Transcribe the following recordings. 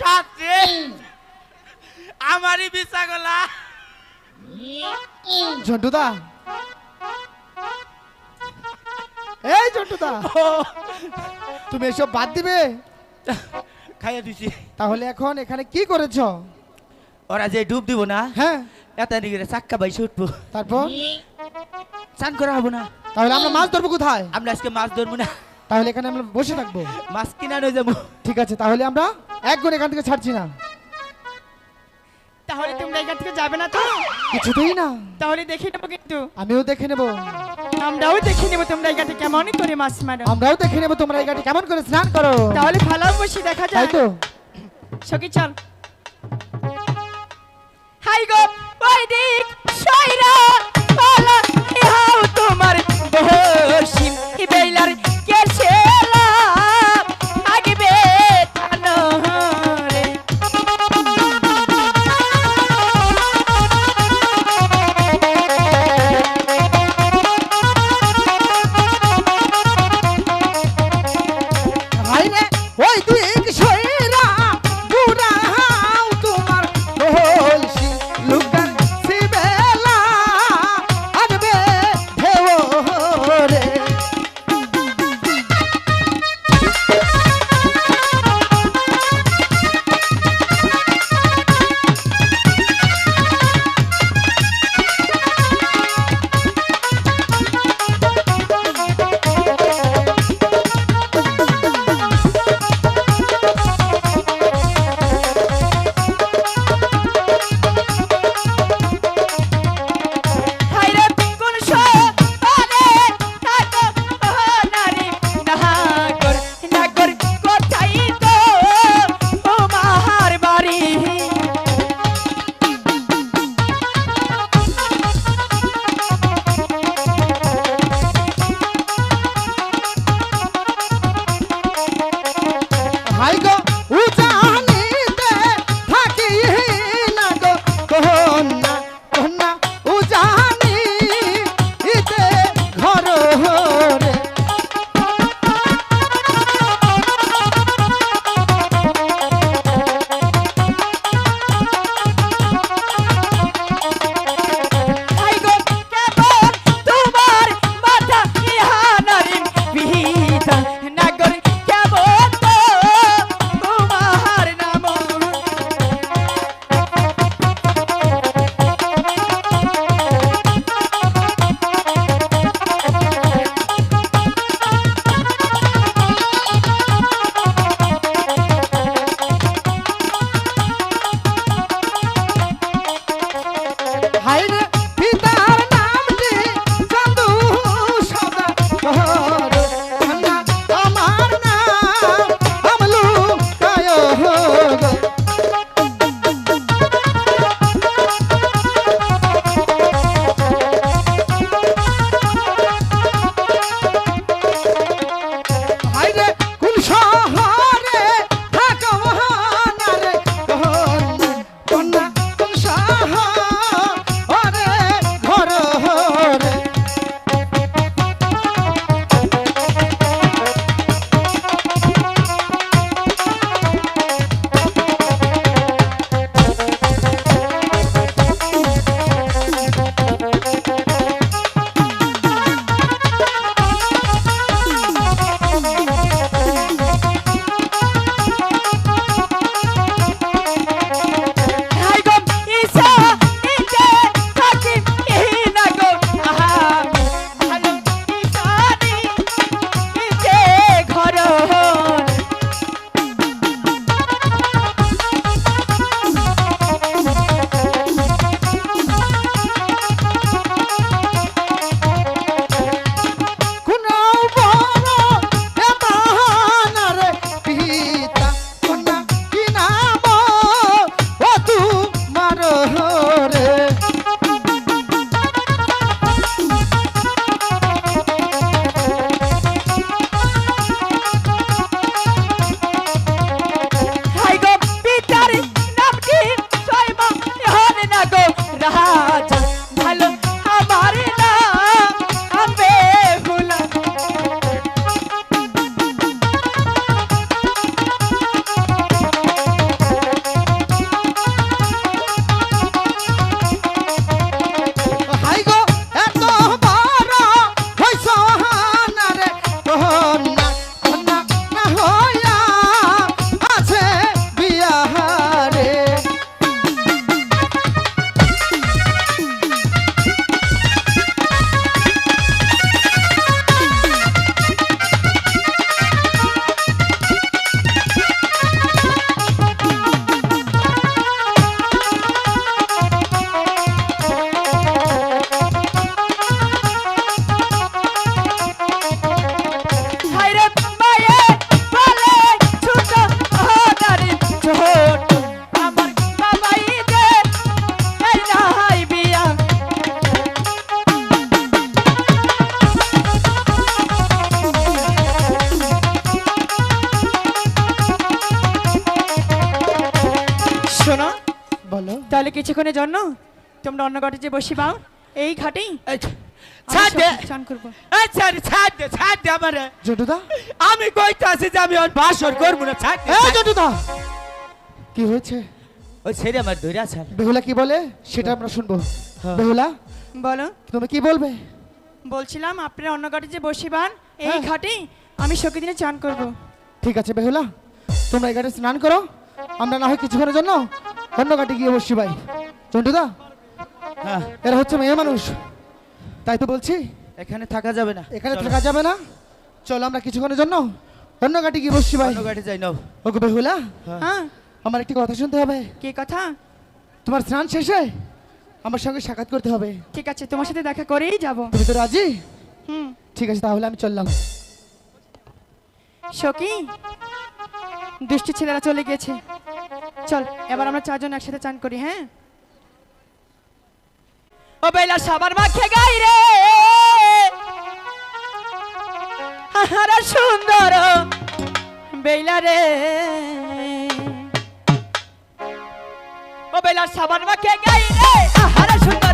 সাথে আমারই বিচা গলা ঝন্টুদা। এই ঝন্টুদা। তুমি এসব বাদ দিবে? খাইয়া দিছি। তাহলে এখন এখানে কি করেছ? ওরা যে ডুব দিব না হ্যাঁ। এত দিকে চাক্কা বাইসে উঠবো। তারপর? চান করা হব না। তাহলে আমরা মাছ ধরবো কোথায়? আমরা আজকে মাছ ধরবো না। তাহলে এখানে আমরা বসে থাকব। মাছ কিনা নিয়ে যাব। ঠিক আছে তাহলে আমরা এক গুণ এখান থেকে ছাড়ছি না। তাহলে তোমরা এখান থেকে যাবে না তো? কিছুতেই না। তাহলে দেখে নেব কিন্তু। আমিও দেখে নেব। আমরাও দেখে নেব তোমরা এই ঘাটে কেমন করে মাছ মারো। আমরাও দেখে নেব তোমরা এই গাড়ি কেমন করে স্নান করো। তাহলে ভালো বসে দেখা যায় তো। সখী চল। হাই গো ওই দিক ইহাও তোমার বসিম জন্য তোমরা অন্য ঘাটে যে বসি পাও এই ঘাটেই আমি যে করব না কি হয়েছে? ওই ছেড়ে আমার ধরে বেহুলা কি বলে? সেটা আমরা শুনব। হ্যাঁ। বেহুলা বলো। তুমি কি বলবে? বলছিলাম আপনারা অন্য ঘাটে যে বসিবান এই হ্যাঁ। ঘাটেই আমি সখী দিনে চান করব। ঠিক আছে বেহুলা তোমরা এই ঘাটে স্নান করো। আমরা না হয় কিছুক্ষণের জন্য অন্য ঘাটে গিয়ে বসছি ভাই জন্টুদা হ্যাঁ। এরা হচ্ছে মেয়ে মানুষ। তাই তো বলছি। এখানে থাকা যাবে না। এখানে থাকা যাবে না। চলো আমরা কিছুক্ষণের জন্য অন্য ঘাটে গিয়ে বসছি ভাই। গাড়ি যাই নাও। ওকে বেহুলা? হ্যাঁ। আমার একটি কথা শুনতে হবে। কি কথা? তোমার স্নান শেষে আমার সঙ্গে সাক্ষাৎ করতে হবে। ঠিক আছে তোমার সাথে দেখা করেই যাব। তুমি তো রাজি? হুম। ঠিক আছে তাহলে আমি চললাম। সখী দুষ্টি ছেলেরা চলে গেছে চল এবার আমরা চারজন একসাথে চান করি হ্যাঁ? ও বেলা সাবার মাখে গাই রে। আহারা সুন্দর বেলা রে। ও বেলা সাবার মাখে গাই রে। আহারা সুন্দর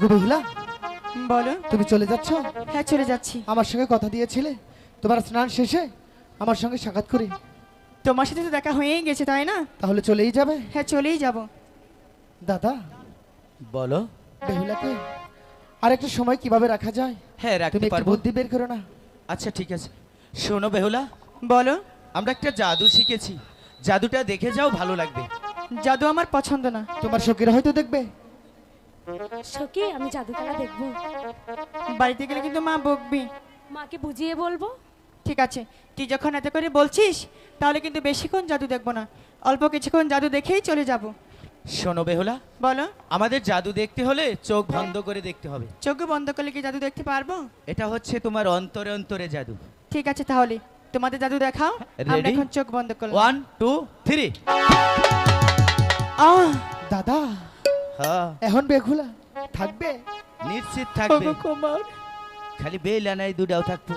ওকে বেহুলা বলো। তুমি চলে যাচ্ছ? হ্যাঁ চলে যাচ্ছি। আমার সঙ্গে কথা দিয়েছিলে? তোমার স্নান শেষে আমার সঙ্গে সাক্ষাৎ করি। তোমার সাথে তো দেখা হয়েই গেছে তাই না? তাহলে চলেই যাবে। হ্যাঁ চলেই যাব। দাদা বলো। বেহুলাকে আর একটা সময় কীভাবে রাখা যায়? হ্যাঁ তুমি রাখতে একটু পারব। বুদ্ধি বের করো না। আচ্ছা ঠিক আছে। শোনো বেহুলা। বলো। আমরা একটা জাদু শিখেছি। জাদুটা দেখে যাও ভালো লাগবে। জাদু আমার পছন্দ না। তোমার সখীরা হয়তো দেখবে। সখী আমি জাদুকলা দেখব। বাড়িতে গেলে কিন্তু মা বকবি। মাকে বুঝিয়ে বলব? ঠিক আছে তুই যখন এত করে বলছিস তাহলে কিন্তু বেশিক্ষণ জাদু দেখব না। অল্প কিছুক্ষণ জাদু দেখেই চলে যাব। শোনো বেহুলা বলো। আমাদের জাদু দেখতে হলে চোখ বন্ধ করে দেখতে হবে। চোখ বন্ধ করলে কি জাদু দেখতে পারব? এটা হচ্ছে তোমার অন্তরে অন্তরে জাদু। ঠিক আছে তাহলে তোমাদের জাদু দেখাও আমরা? এখন চোখ বন্ধ করলাম। ওয়ান টু থ্রি আহ! দাদা। হ্যাঁ এখন বেহুলা থাকবে? নিশ্চিত থাকবে। কুমার খালি বেল আনাই দুটাও থাকব।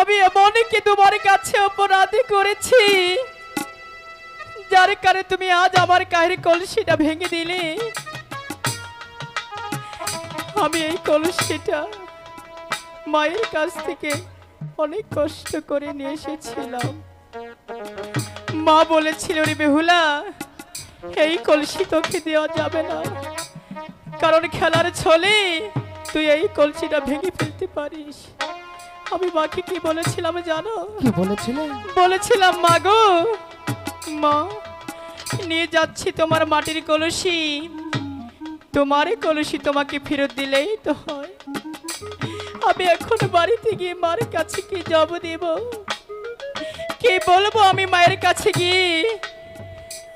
আমি এমন কি তোমার কাছে অপরাধী করেছি যার কারণে তুমি আজ আমার কাহের কলসিটা ভেঙে দিলে। আমি এই কলসিটা মায়ের কাছ থেকে অনেক কষ্ট করে নিয়ে এসেছিলাম। মা বলেছিল রে বেহুলা এই কলসি তোকে দেওয়া যাবে না। কারণ খেলার ছলে তুই এই কলসিটা ভেঙে ফেলতে পারিস। আমি মাকে কি বলেছিলাম জানো? কি বলেছিলে? বলেছিলাম মা গো মা নিয়ে যাচ্ছি তোমার মাটির কলসি। তোমার কলসি তোমাকে ফেরত দিলেই তো হয়। আমি এখন বাড়িতে গিয়ে মার কাছে কি জব দেব? কি বলব আমি মায়ের কাছে গিয়ে?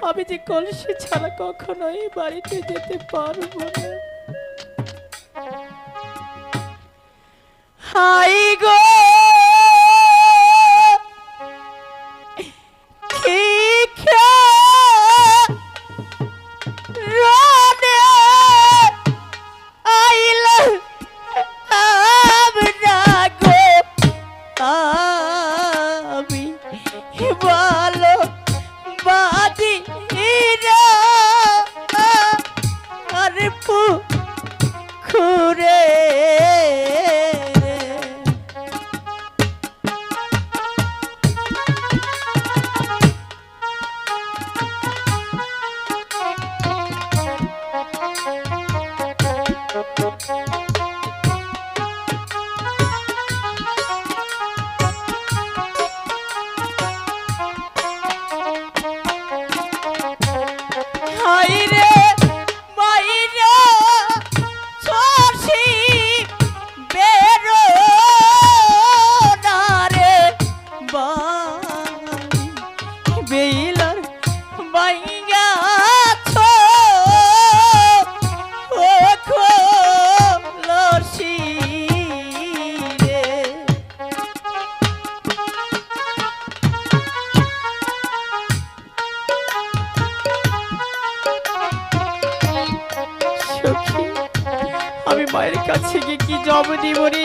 আমি যে কলসি ছাড়া কখনোই বাড়িতে যেতে পারব না। হাই গো! আমি ভালো হাইরে মায়ের কাছে গিয়ে কি জব দিব রে?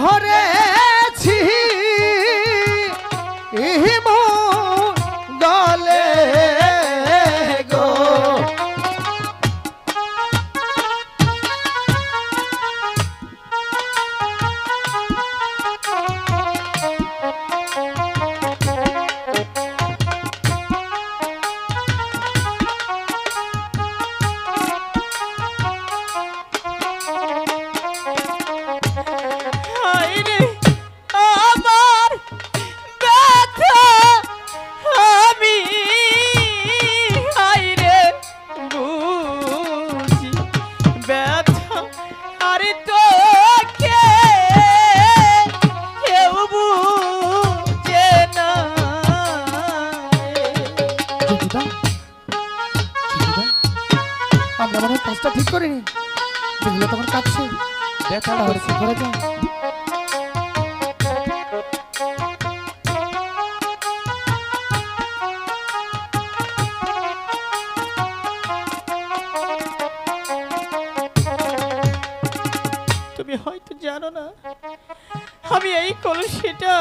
পোহরেছি না। আমি এই কলসিটা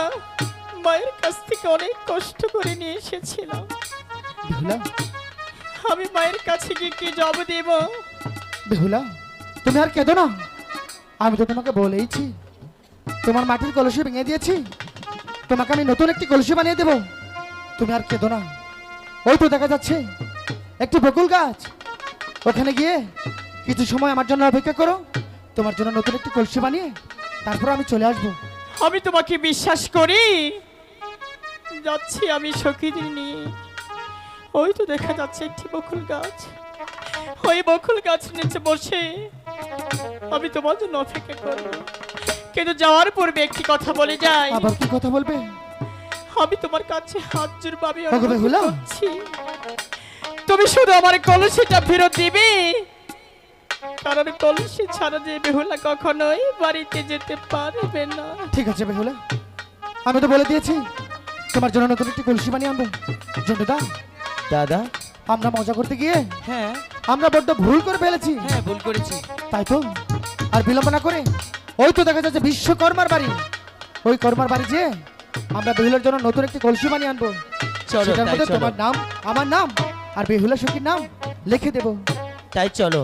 মায়ের কাছ থেকে অনেক কষ্ট করে নিয়ে এসেছিলাম। আমি মায়ের কাছে গিয়ে কি জব দেব? বেহুলা তুমি আর কেঁদো না। আমি তো তোমাকে বলেইছি তোমার মাটির কলসি ভেঙে দিয়েছি। তোমাকে আমি নতুন একটি কলসি বানিয়ে দেব। তুমি আর কেঁদো না। ওই তো দেখা যাচ্ছে একটি বকুল গাছ। ওখানে গিয়ে কিছু সময় আমার জন্য অপেক্ষা করো। তোমার জন্য নতুন একটি কলসি বানিয়ে তারপর আমি চলে আসব। আমি তোমাকে বিশ্বাস করি। যাচ্ছি আমি সখীদের নিয়ে ওই তো দেখা যাচ্ছে একটি বকুল গাছ। ওই বকুল গাছ নিচে বসে আমি তোমার জন্য অপেক্ষা করব। কিন্তু যাওয়ার পূর্বে একটি কথা বলে যাই। আবার কি কথা বলবে? আমি তোমার কাছে হাত অনুরোধ তুমি শুধু আমার কলসিটা ফেরত দিবে। কারণ কলসি ছাড়া যে বেহুলা কখনোই বাড়িতে যেতে পারবে না। ঠিক আছে বেহুলা আমি তো বলে দিয়েছি তোমার জন্য নতুন একটি কলসি বানিয়ে আনব। জন্টুদা দাদা আমরা মজা করতে গিয়ে হ্যাঁ। আমরা বড্ড ভুল করে ফেলেছি। হ্যাঁ ভুল করেছি। তাই তো? আর বিলম্ব না করে ওই তো দেখা যাচ্ছে বিশ্বকর্মার বাড়ি। ওই কর্মার বাড়ি যে আমরা বেহুলার জন্য নতুন একটি কলসি বানিয়ে আনব। চলো সেটার মধ্যে তোমার নাম আমার নাম আর বেহুলা সখীর নাম লিখে দেবো। তাই চলো।